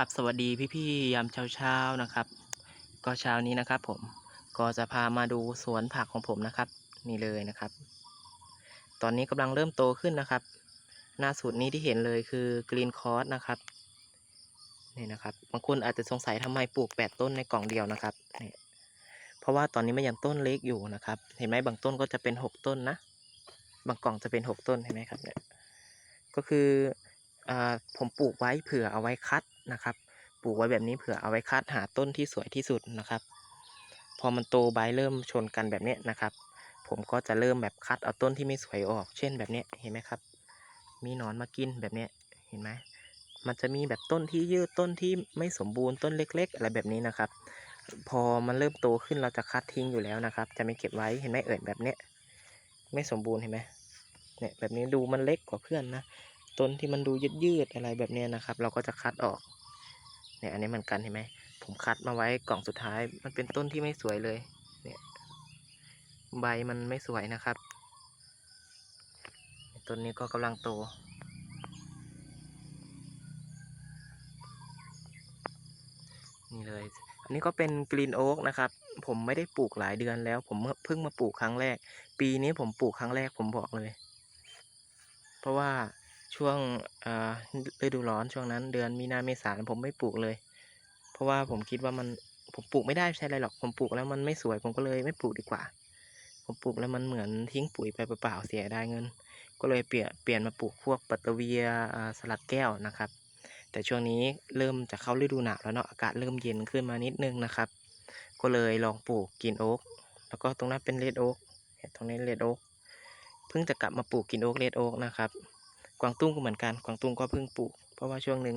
ครับสวัสดีพี่ๆยามเช้าๆนะครับ ก็เช้านี้นะครับ ผมก็จะพามาดูสวนผักของผมนะครับ นี่เลยนะครับ ตอนนี้กำลังเริ่มโตขึ้นนะครับ หน้าสุดนี้ที่เห็นเลยคือกรีนคอร์สนะครับนี่นะครับบางคนอาจจะสงสัยทำไมปลูกแปดต้นในกล่องเดียวนะครับนี่เพราะว่าตอนนี้มันยังต้นเล็กอยู่นะครับ เห็นไหมบางต้นก็จะเป็นหกต้นนะ บางกล่องจะเป็นหกต้นเห็นไหมครับเนี่ยก็คืออ่าผมปลูกไว้เผื่อเอาไว้คัด นะครับ ปลูกไว้แบบนี้เผื่อเอาไว้คัดหาต้นที่สวยที่สุดนะครับ พอมันโตใบเริ่มชนกันแบบนี้นะครับ ผมก็จะเริ่มแบบคัดเอาต้นที่ไม่สวยออก เช่นแบบนี้เห็นไหมครับ มีหนอนมากินแบบนี้เห็นไหมมันจะมีแบบต้นที่ยืดต้นที่ไม่สมบูรณ์ต้นเล็ก ๆ อะไรแบบนี้นะครับ พอมันเริ่มโตขึ้นเราจะคัดทิ้งอยู่แล้วนะครับ จะไม่เก็บไว้เห็นไหมเอ่ยแบบเนี้ยไม่สมบูรณ์เห็นไหมเนี่ยแบบนี้ดูมันเล็กกว่าเพื่อนนะต้นที่มันดูยืดๆอะไรแบบนี้นะครับ เราก็จะคัดออก เนี่ยอันนี้เหมือนกันเห็นไหมผมคัดมาไว้กล่องสุดท้าย มันเป็นต้นที่ไม่สวยเลย เนี่ย ใบมันไม่สวยนะครับต้นนี้ก็กำลังโต นี่เลย อันนี้ก็เป็นกรีนโอ๊กนะครับ ผมไม่ได้ปลูกหลายเดือนแล้ว ผมเพิ่งมาปลูกครั้งแรก ปีนี้ผมปลูกครั้งแรกผมบอกเลย เพราะว่าช่วงฤดูร้อนช่วงนั้น เดือนมีนาเมษาผมไม่ปลูกเลย เพราะว่าผมคิดว่ามันผมปลูกไม่ได้ใช่ไรหรอกผมปลูกแล้วมันไม่สวยผมก็เลยไม่ปลูกดีกว่า ผมปลูกแล้วมันเหมือนทิ้งปุ๋ยไปเปล่าๆเสียได้เงิน ก็เลยเปลี่ยนเปลี่ยนมาปลูกพวกปัตเตเวียสลัดแก้วนะครับ แต่ช่วงนี้เริ่มจะเข้าฤดูหนาวแล้วเนาะอากาศเริ่มเย็นขึ้นมานิดนึงนะครับ ก็เลยลองปลูกกินโอ๊กแล้วก็ตรงนั้นเป็นเลดโอ๊กตรงนี้เลดโอ๊กเพิ่งจะกลับมาปลูกกินโอ๊กเลดโอ๊กนะครับกวางตุ้งก็เหมือนกันกวางตุ้งก็เพิ่งปลูก เพราะว่าช่วงหนึ่ง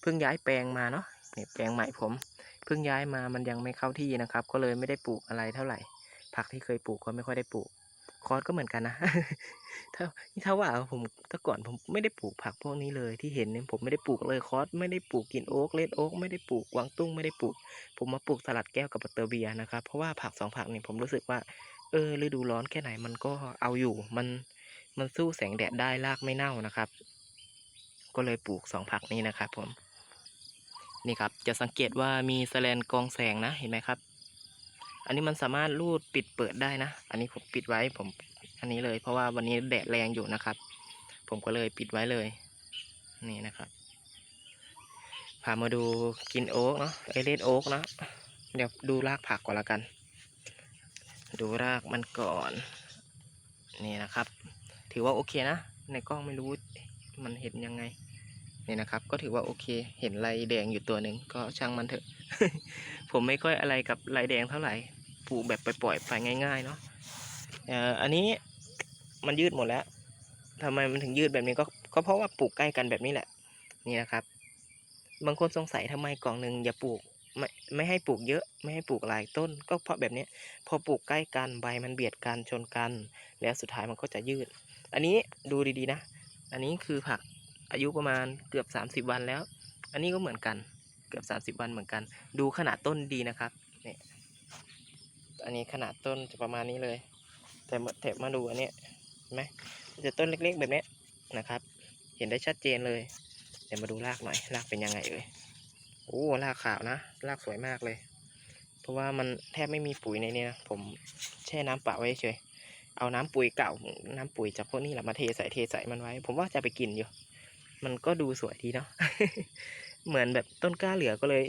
เพิ่งย้ายแปลงมาเนาะ นี่แปลงใหม่ผมเพิ่งย้ายมามันยังไม่เข้าที่นะครับ ก็เลยไม่ได้ปลูกอะไรเท่าไหร่ ผักที่เคยปลูกก็ไม่ค่อยได้ปลูก คอสก็เหมือนกันนะถ้าถ้าว่าผมแต่ก่อนผมไม่ได้ปลูกผักพวกนี้เลยที่เห็นเนี่ยผมไม่ได้ปลูกเลยคอสไม่ได้ปลูกกินโอ๊กเลดโอ๊กไม่ได้ปลูกกวางตุ้งไม่ได้ปลูก ผมมาปลูกสลัดแก้วกับบัตเตอร์เบียนะครับเพราะว่าผักสองผักนี่ผมรู้สึกว่าเออฤดูร้อนแค่ไหนมันก็เอาอยู่มันมันสู้แสงแดดได้รากไม่เน่านะครับ ก็เลยปลูกสองผักนี้นะครับผม นี่ครับ จะสังเกตว่ามีแสแลนกองแสงนะเห็นไหมครับ อันนี้มันสามารถรูดปิดเปิดได้นะ อันนี้ผมปิดไว้ผมอันนี้เลย เพราะว่าวันนี้แดดแรงอยู่นะครับ ผมก็เลยปิดไว้เลย นี่นะครับพามาดูกินโอ๊กเนาะไอเลดโอ๊กเนาะเดี๋ยวดูรากผักก่อนละกัน ดูรากมันก่อน นี่นะครับ ถือว่าโอเคนะ ในกล้องไม่รู้มันเห็นยังไง นี่นะครับ ก็ถือว่าโอเค เห็นลายแดงอยู่ตัวหนึ่งก็ช่างมันเถอะ ผมไม่ค่อยอะไรกับลายแดงเท่าไหร่ปลูกแบบปล่อยไปง่ายๆเนาะเอ่ออันนี้มันยืดหมดแล้วทำไมมันถึงยืดแบบนี้ก็ก็เพราะว่าปลูกใกล้กันแบบนี้แหละ นี่นะครับ บางคนสงสัยทำไมกล่องหนึ่งอย่าปลูกไม่ไม่ให้ปลูกเยอะไม่ให้ปลูกหลายต้น ก็เพราะแบบนี้พอปลูกใกล้กันใบมันเบียดกันชนกัน แล้วสุดท้ายมันก็จะยืด อันนี้ดูดีๆนะ อันนี้คือผัก อายุประมาณเกือบ 30 วันแล้ว อันนี้ก็เหมือนกันเกือบ 30 วันเหมือนกัน ดูขนาดต้นดีนะครับเนี่ยอันนี้ขนาดต้นจะประมาณนี้เลย แต่มาแถบมาดูอันนี้เห็นไหมจะต้นเล็กๆแบบนี้นะครับ เห็นได้ชัดเจนเลยเดี๋ยวมาดูรากหน่อยรากเป็นยังไงเอ่ยโอ้รากขาวนะรากสวยมากเลย เพราะว่ามันแทบไม่มีปุ๋ยในนี้นะผมแช่น้ำเปล่าไว้เฉยเอาน้ำปุ๋ยเก่าน้ำปุ๋ยจากพวกนี้แหละมาเทใส่เทใส่มันไว้ ผมว่าจะไปกินอยู่ มันก็ดูสวยดีเนาะเหมือนแบบต้นกล้าเหลือก็เลย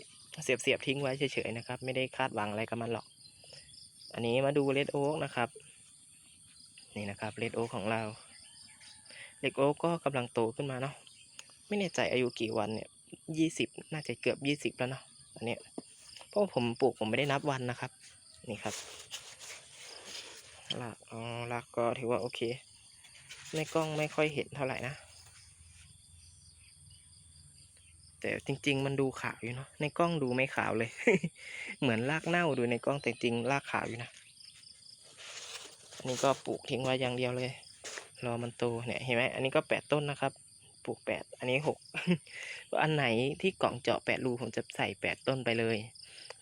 เสียบเสียบทิ้งไว้เฉยๆนะครับ ไม่ได้คาดหวังอะไรกับมันหรอก อันนี้มาดูเลดโอ๊กนะครับ นี่นะครับเลดโอ๊กของเราเลดโอ๊กก็กำลังโตขึ้นมาเนาะไม่แน่ใจอายุกี่วันเนี่ยยี่สิบน่าจะเกือบยี่สิบแล้วเนาะอันนี้เพราะผมปลูกผมไม่ได้นับวันนะครับ นี่ครับรากอ๋อรากก็ถือว่าโอเคในกล้องไม่ค่อยเห็นเท่าไหร่นะ แต่จริง ๆ มันดูขาวอยู่เนาะในกล้องดูไม่ขาวเลย เหมือนรากเน่าดูในกล้องแต่จริงรากขาวอยู่นะอันนี้ก็ปลูกทิ้งไว้อย่างเดียวเลย รอมันโตเนี่ยเห็นไหมอันนี้ก็แปดต้นนะครับ ปลูกแปดอันนี้หกอันไหนที่กล่องเจาะแปดรูผมจะใส่แปดต้นไปเลย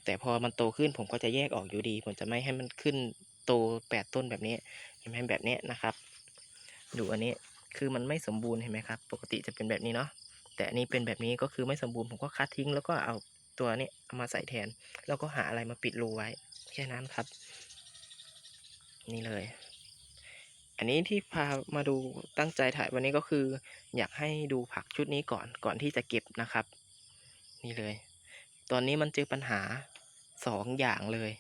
แต่พอมันโตขึ้นผมก็จะแยกออกอยู่ดี ผมจะไม่ให้มันขึ้นโตแปดต้นแบบนี้ เห็นไหมแบบนี้นะครับ ดูอันนี้คือมันไม่สมบูรณ์เห็นไหมครับ ปกติจะเป็นแบบนี้เนาะ แต่อันนี้เป็นแบบนี้ก็คือไม่สมบูรณ์ผมก็คัดทิ้ง แล้วก็เอาตัวนี้เอามาใส่แทน แล้วก็หาอะไรมาปิดรูไว้ แค่นั้นครับ นี่เลย อันนี้ที่พามาดูตั้งใจถ่ายวันนี้ก็คือ อยากให้ดูผักชุดนี้ก่อนก่อนที่จะเก็บนะครับ นี่เลย ตอนนี้มันเจอปัญหาสองอย่างเลย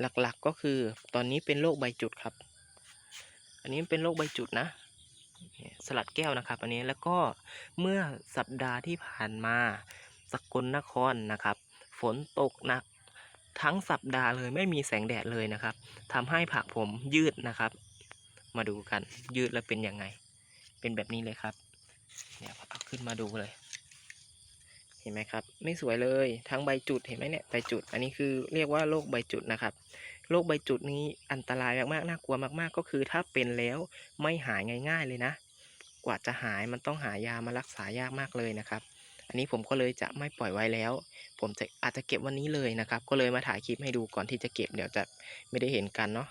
หลักๆก็คือตอนนี้เป็นโรคใบจุดครับ อันนี้เป็นโรคใบจุดนะ สลัดแก้วนะครับ อันนี้แล้วก็เมื่อสัปดาห์ที่ผ่านมาสกลนครนะครับ ฝนตกหนักทั้งสัปดาห์เลยไม่มีแสงแดดเลยนะครับทำให้ผักผมยืดนะครับ มาดูกันยืดแล้วเป็นยังไง เป็นแบบนี้เลยครับเนี่ยเอาขึ้นมาดูเลย เห็นไหมครับ ไม่สวยเลยทั้งใบจุดเห็นไหมเนี่ยใบจุด อันนี้คือเรียกว่าโรคใบจุดนะครับ โรคใบจุดนี้อันตรายมากๆ น่ากลัวมากๆ ก็คือถ้าเป็นแล้วไม่หายง่าย ๆ เลยนะ กว่าจะหายมันต้องหายามารักษายากมากเลยนะครับ อันนี้ผมก็เลยจะไม่ปล่อยไว้แล้ว ผมจะอาจจะเก็บวันนี้เลยนะครับ ก็เลยมาถ่ายคลิปให้ดูก่อนที่จะเก็บเดี๋ยวจะไม่ได้เห็นกันเนาะ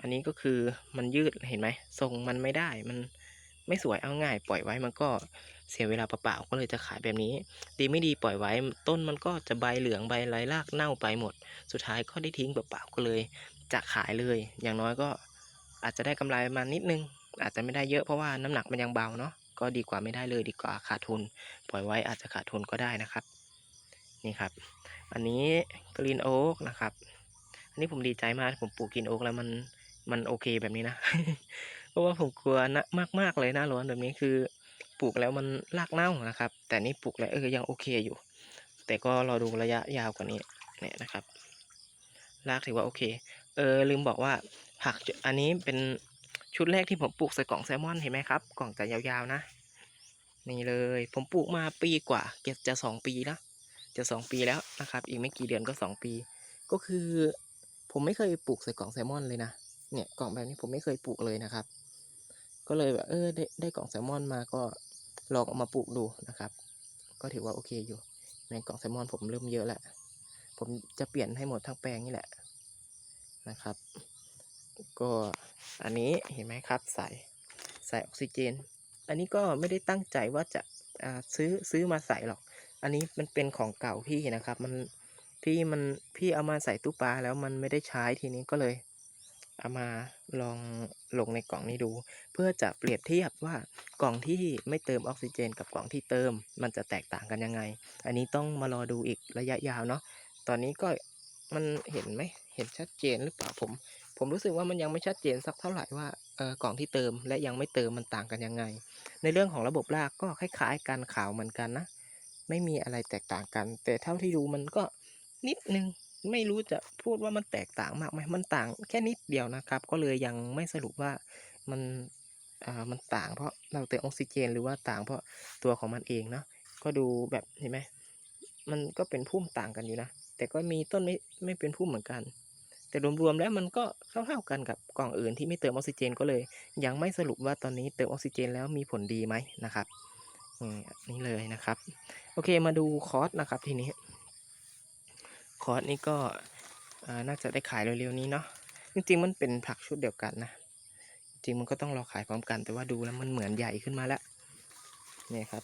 อันนี้ก็คือมันยืดเห็นไหมทรงมันไม่ได้มันไม่สวยเอาง่าย ปล่อยไว้มันก็ เสียเวลาเปล่าๆก็เลยจะขายแบบนี้ ดีไม่ดีปล่อยไว้ ต้นมันก็จะใบเหลืองใบไรรากเน่าไปหมด สุดท้ายก็ได้ทิ้งเปล่าๆก็เลย จะขายเลย อย่างน้อยก็อาจจะได้กำไรมานิดนึง อาจจะไม่ได้เยอะเพราะว่าน้ำหนักมันยังเบาเนาะก็ดีกว่าไม่ได้เลยดีกว่าขาดทุน ปล่อยไว้อาจจะขาดทุนก็ได้นะครับ นี่ครับ อันนี้กรีนโอ๊กนะครับ อันนี้ผมดีใจมากผมปลูกกรีนโอ๊กแล้วมันมันโอเคแบบนี้นะ เพราะว่าผมกลัวนะมาก ๆ เลยหน้าร้อนแบบนี้คือ ปลูกแล้วมันรากเน่านะครับ แต่นี่ปลูกแล้วเออยังโอเคอยู่ แต่ก็รอดูระยะยาวกว่านี้เนี่ยนะครับรากถือว่าโอเค เออลืมบอกว่าผักอันนี้เป็นชุดแรกที่ผมปลูกใส่กล่องแซลมอนเห็นไหมครับ กล่องจะยาวๆนะ นี่เลย ผมปลูกมาปีกว่าเกือบจะสองปีแล้วจะสองปีแล้วนะครับ อีกไม่กี่เดือนก็สองปี ก็คือผมไม่เคยปลูกใส่กล่องแซลมอนเลยนะ เนี่ยกล่องแบบนี้ผมไม่เคยปลูกเลยนะครับ ก็เลยแบบเออได้ได้กล่องแซลมอนมาก็ ลองเอามาปลูกดูนะครับ ก็ถือว่าโอเคอยู่ ในกล่องแซลมอนผมเริ่มเยอะแล้วผมจะเปลี่ยนให้หมดทั้งแปลงนี่แหละนะครับ ก็อันนี้เห็นไหมครับใส่ใส่ออกซิเจน อันนี้ก็ไม่ได้ตั้งใจว่าจะาซื้อซื้อมาใส่หรอก อันนี้มันเป็นของเก่าพี่นะครับ มันพี่มันพี่เอามาใส่ตู้ปลาแล้วมันไม่ได้ใช้ทีนี้ก็เลย เอามาลองลงในกล่องนี้ดู เพื่อจะเปรียบเทียบว่ากล่องที่ไม่เติมออกซิเจน กับกล่องที่เติม มันจะแตกต่างกันยังไง อันนี้ต้องมารอดูอีกระยะยาวเนาะตอนนี้ก็มันเห็นไหมเห็นชัดเจนหรือเปล่าผม ผมรู้สึกว่ามันยังไม่ชัดเจนสักเท่าไหร่ว่าเออกล่องที่เติมและยังไม่เติมมันต่างกันยังไง ในเรื่องของระบบรากก็คล้ายๆกันขาวเหมือนกันนะ ไม่มีอะไรแตกต่างกัน แต่เท่าที่ดูมันก็นิดนึง ไม่รู้จะพูดว่ามันแตกต่างมากไหมมันต่างแค่นิดเดียวนะครับ ก็เลยยังไม่สรุปว่ามันอ่ามันต่างเพราะเราเติมออกซิเจน หรือว่าต่างเพราะตัวของมันเองเนาะก็ดูแบบเห็นไหมมันก็เป็นพุ่มต่างกันอยู่นะ แต่ก็มีต้นไม่ไม่เป็นพุ่มเหมือนกัน แต่รวมๆแล้วมันก็เท่าๆกันกับกล่องอื่นที่ไม่เติมออกซิเจนก็เลย ยังไม่สรุปว่าตอนนี้เติมออกซิเจนแล้วมีผลดีไหมนะครับนี่นี่เลยนะครับ โอเคมาดูคอร์สนะครับทีนี้ คอร์สนี้ก็น่าจะได้ขายเร็วๆนี้เนาะจริงๆมันเป็นผักชุดเดียวกันนะ จริงมันก็ต้องรอขายพร้อมกันแต่ว่าดูแล้วมันเหมือนใหญ่ขึ้นมาแล้วนี่ครับ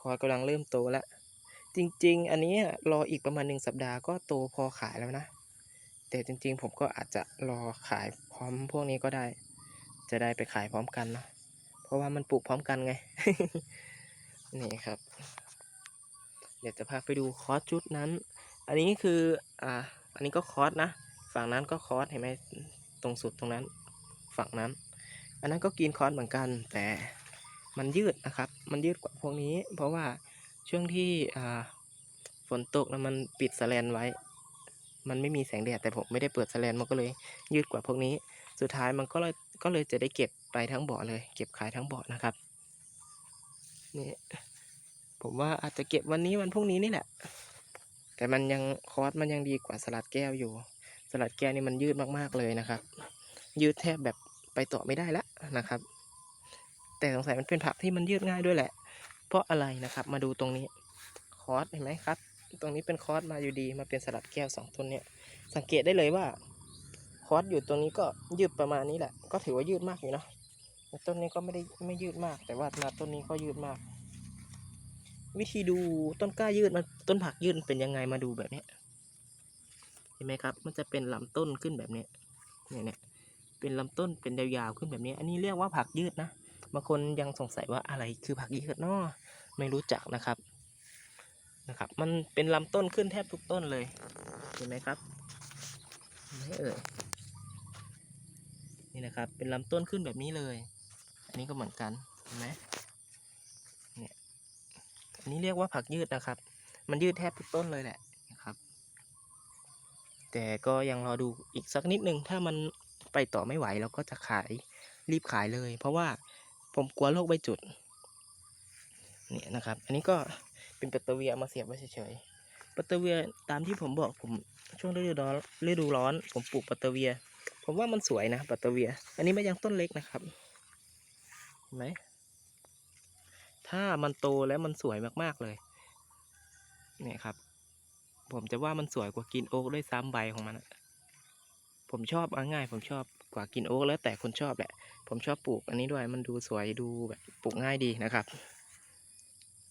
คอร์สกำลังเริ่มโตแล้ว จริง ๆ อันนี้รออีกประมาณหนึ่งสัปดาห์ก็โตพอขายแล้วนะ แต่จริง ๆ ผมก็อาจจะรอขายพร้อมพวกนี้ก็ได้ จะได้ไปขายพร้อมกันเนาะเพราะว่ามันปลูกพร้อมกันไง นี่ครับ เดี๋ยวจะพาไปดูคอร์สชุดนั้น อันนี้คืออ่าอันนี้ก็คอร์สนะ ฝั่งนั้นก็คอร์สเห็นไหมตรงสุดตรงนั้น ฝั่งนั้น อันนั้นก็กินคอร์สเหมือนกัน แต่มันยืดนะครับ มันยืดกว่าพวกนี้ เพราะว่าช่วงที่อ่าฝนตกแล้วมันปิดสแลนไว้ มันไม่มีแสงแดดแต่ผมไม่ได้เปิดสแลนมันก็เลยยืดกว่าพวกนี้ สุดท้ายมันก็เลยก็เลยจะได้เก็บไปทั้งเบาะเลย เก็บขายทั้งเบาะนะครับนี่ ผมว่าอาจจะเก็บวันนี้วันพรุ่งนี้นี่แหละ แต่มันยังคอร์สมันยังดีกว่าสลัดแก้วอยู่ สลัดแก้วนี่มันยืดมากๆเลยนะครับ ยืดแทบแบบไปต่อไม่ได้แล้วนะครับ แต่สงสัยมันเป็นผักที่มันยืดง่ายด้วยแหละ เพราะอะไรนะครับ มาดูตรงนี้คอร์สเห็นไหมครับ ตรงนี้เป็นคอร์สมาอยู่ดีมาเป็นสลัดแก้วสองต้นเนี่ย สังเกตได้เลยว่าคอร์สอยู่ตรงนี้ก็ยืดประมาณนี้แหละ ก็ถือว่ายืดมากอยู่นะต้นนี้ก็ไม่ได้ไม่ยืดมาก แต่ว่านาต้นนี้ก็ยืดมาก วิธีดูต้นกล้ายืดมันต้นผักยืดเป็นยังไงมาดูแบบนี้เห็นไหมครับ มันจะเป็นลำต้นขึ้นแบบนี้เนี่ยเนี่ยเป็นลำต้นเป็นยาวๆขึ้นแบบนี้ อันนี้เรียกว่าผักยืดนะบางคนยังสงสัยว่าอะไรคือผักยืดเนาะไม่รู้จักนะครับนะครับ มันเป็นลำต้นขึ้นแทบทุกต้นเลยเห็นไหมครับนไหมเอ่ยนี่นะครับ เป็นลำต้นขึ้นแบบนี้เลย อันนี้ก็เหมือนกันเห็นไหม อันนี้เรียกว่าผักยืดนะครับ มันยืดแทบทุกต้นเลยแหละนะครับ แต่ก็ยังรอดูอีกสักนิดนึง ถ้ามันไปต่อไม่ไหวเราก็จะขายรีบขายเลย เพราะว่าผมกลัวโรคใบจุดเนี่ยนะครับ อันนี้ก็เป็นปัตเตเวียมาเสียบไว้เฉยๆปัตเตเวียตามที่ผมบอกผมช่วงฤดูร้อนฤดูร้อน ผมปลูกปัตเตเวีย ผมว่ามันสวยนะปัตเตเวีย อันนี้ไม่ยังต้นเล็กนะครับเห็นไหม ถ้ามันโตแล้วมันสวยมากๆเลย เนี่ยครับ ผมจะว่ามันสวยกว่ากินโอ๊กด้วยซ้ำใบของมัน ผมชอบเอาง่าย ผมชอบกว่ากินโอ๊กแล้วแต่คนชอบแหละ ผมชอบปลูกอันนี้ด้วย มันดูสวยดูแบบปลูกง่ายดีนะครับ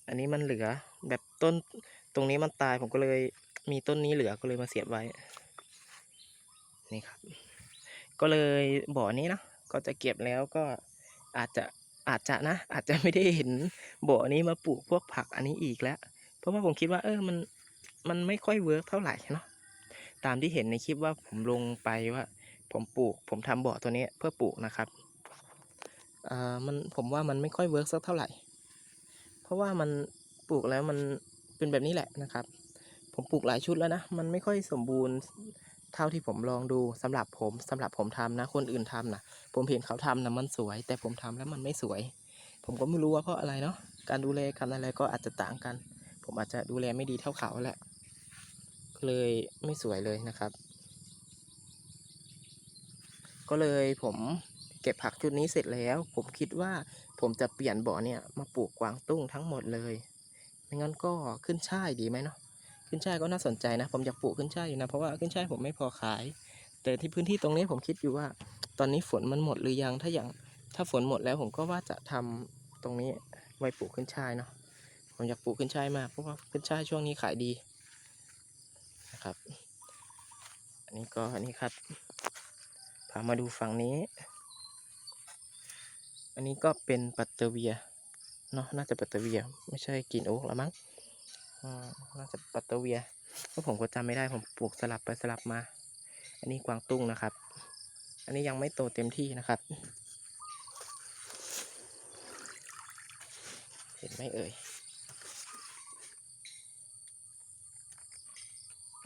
อันนี้มันเหลือแบบต้นตรงนี้มันตายผมก็เลยมีต้นนี้เหลือก็เลยมาเสียบไว้ นี่ครับ ก็เลยบ่อนี้นะก็จะเก็บแล้วก็อาจจะ อาจจะนะ อาจจะไม่ได้เห็นบ่อนี้มาปลูกพวกผักอันนี้อีกแล้ว เพราะว่าผมคิดว่า เออมันมันไม่ค่อยเวิร์กเท่าไหร่เนาะตามที่เห็นในคลิปว่าผมลงไปว่า ผมปลูก ผมทำบ่อตัวนี้เพื่อปลูกนะครับอ่ามันผมว่ามันไม่ค่อยเวิร์กสักเท่าไหร่ เพราะว่ามันปลูกแล้วมันเป็นแบบนี้แหละนะครับ ผมปลูกหลายชุดแล้วนะ มันไม่ค่อยสมบูรณ์ เท่าที่ผมลองดูสำหรับผมสำหรับผมทำนะ คนอื่นทำนะผมเห็นเขาทำนะมันสวย แต่ผมทำแล้วมันไม่สวย ผมก็ไม่รู้ว่าเพราะอะไรเนาะการดูแลกันอะไรก็อาจจะต่างกัน ผมอาจจะดูแลไม่ดีเท่าเขาแหละก็เลยไม่สวยเลยนะครับ ก็เลยผมเก็บผักชุดนี้เสร็จแล้ว ผมคิดว่าผมจะเปลี่ยนบ่อเนี่ยมาปลูกกวางตุ้งทั้งหมดเลยไม่งั้นก็ขึ้นช่ายดีไหมเนาะ ขึ้นช่ายก็น่าสนใจนะ ผมอยากปลูกขึ้นช่ายอยู่นะ เพราะว่าขึ้นช่ายผมไม่พอขาย แต่ที่พื้นที่ตรงนี้ผมคิดอยู่ว่า ตอนนี้ฝนมันหมดหรือยัง ถ้าอย่างถ้าฝนหมดแล้วผมก็ว่าจะทำตรงนี้ไว้ปลูกขึ้นช่ายเนาะ ผมอยากปลูกขึ้นช่ายมาก เพราะว่าขึ้นช่ายช่วงนี้ขายดีนะครับ อันนี้ก็อันนี้ครับ พามาดูฝั่งนี้ อันนี้ก็เป็นปัตเตอร์เวียเนาะ น่าจะปัตเตอร์เวีย ไม่ใช่กินโอ๊กล้วมั้ง น่าจะปัตเตเวียเพราะผมก็จำไม่ได้ผมปลูกสลับไปสลับมา อันนี้กวางตุ้งนะครับ อันนี้ยังไม่โตเต็มที่นะครับ เห็นไหมเอ่ย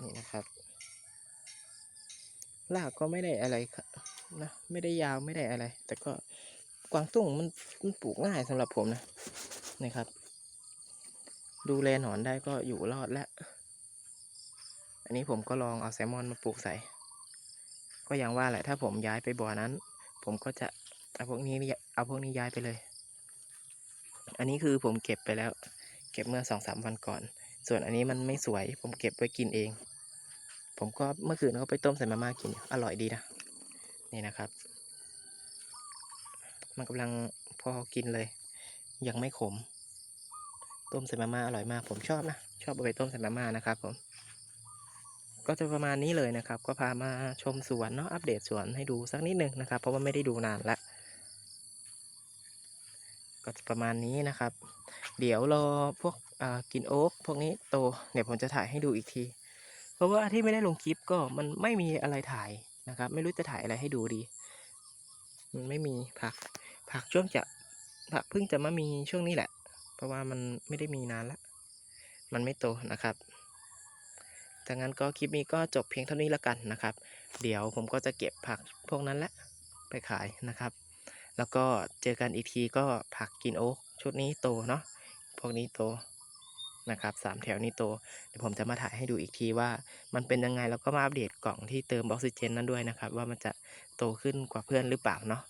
นี่นะครับรากก็ไม่ได้อะไรนะไม่ได้ยาวไม่ได้อะไร แต่ก็กวางตุ้งมันมันปลูกง่ายสำหรับผมนะนะครับ ดูแลหนอนได้ก็อยู่รอดแล้ว อันนี้ผมก็ลองเอาแซลมอนมาปลูกใส่ ก็อย่างว่าแหละถ้าผมย้ายไปบ่อนั้น ผมก็จะเอาพวกนี้เอาพวกนี้ย้ายไปเลย อันนี้คือผมเก็บไปแล้ว เก็บเมื่อสองสามวันก่อน ส่วนอันนี้มันไม่สวย ผมเก็บไว้กินเอง ผมก็เมื่อคืนเขาไปต้มใส่มาม่ากิน อร่อยดีนะ นี่นะครับ มันกำลังพอกินเลย ยังไม่ขม ต้มใส่มาม่าอร่อยมาก ผมชอบนะ ชอบเอาไปต้มใส่มาม่านะครับผม ก็จะประมาณนี้เลยนะครับ ก็พามาชมสวนเนาะ อัปเดตสวนให้ดูสักนิดหนึ่งนะครับ เพราะว่าไม่ได้ดูนานละก็จะประมาณนี้นะครับ เดี๋ยวรอพวกกินโอ๊กพวกนี้โต เดี๋ยวผมจะถ่ายให้ดูอีกที เพราะว่าที่ไม่ได้ลงคลิปก็มันไม่มีอะไรถ่ายนะครับ ไม่รู้จะถ่ายอะไรให้ดูดี มันไม่มีผัก ผักช่วงจะผักเพิ่งจะมามีช่วงนี้แหละ ราะว่ามันไม่ได้มีนานละ มันไม่โตนะครับดังนั้นก็คลิปนี้ก็จบเพียงเท่านี้ละกันนะครับ เดี๋ยวผมก็จะเก็บผักพวกนั้นและไปขายนะครับ แล้วก็เจอกันอีกทีก็ผักกินโอ๊กชุดนี้โตเนาะ พวกนี้โตนะครับสามแถวนี้โต เดี๋ยวผมจะมาถ่ายให้ดูอีกทีว่ามันเป็นยังไง แล้วก็มาอัปเดตกล่องที่เติมออกซิเจนนั้นด้วยนะครับ ว่ามันจะโตขึ้นกว่าเพื่อนหรือเปล่าเนาะ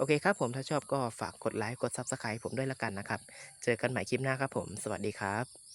โอเคครับผมถ้าชอบก็ฝากกดไลค์กด Subscribe ผมด้วยละกันนะครับ เจอกันใหม่คลิปหน้าครับผม สวัสดีครับ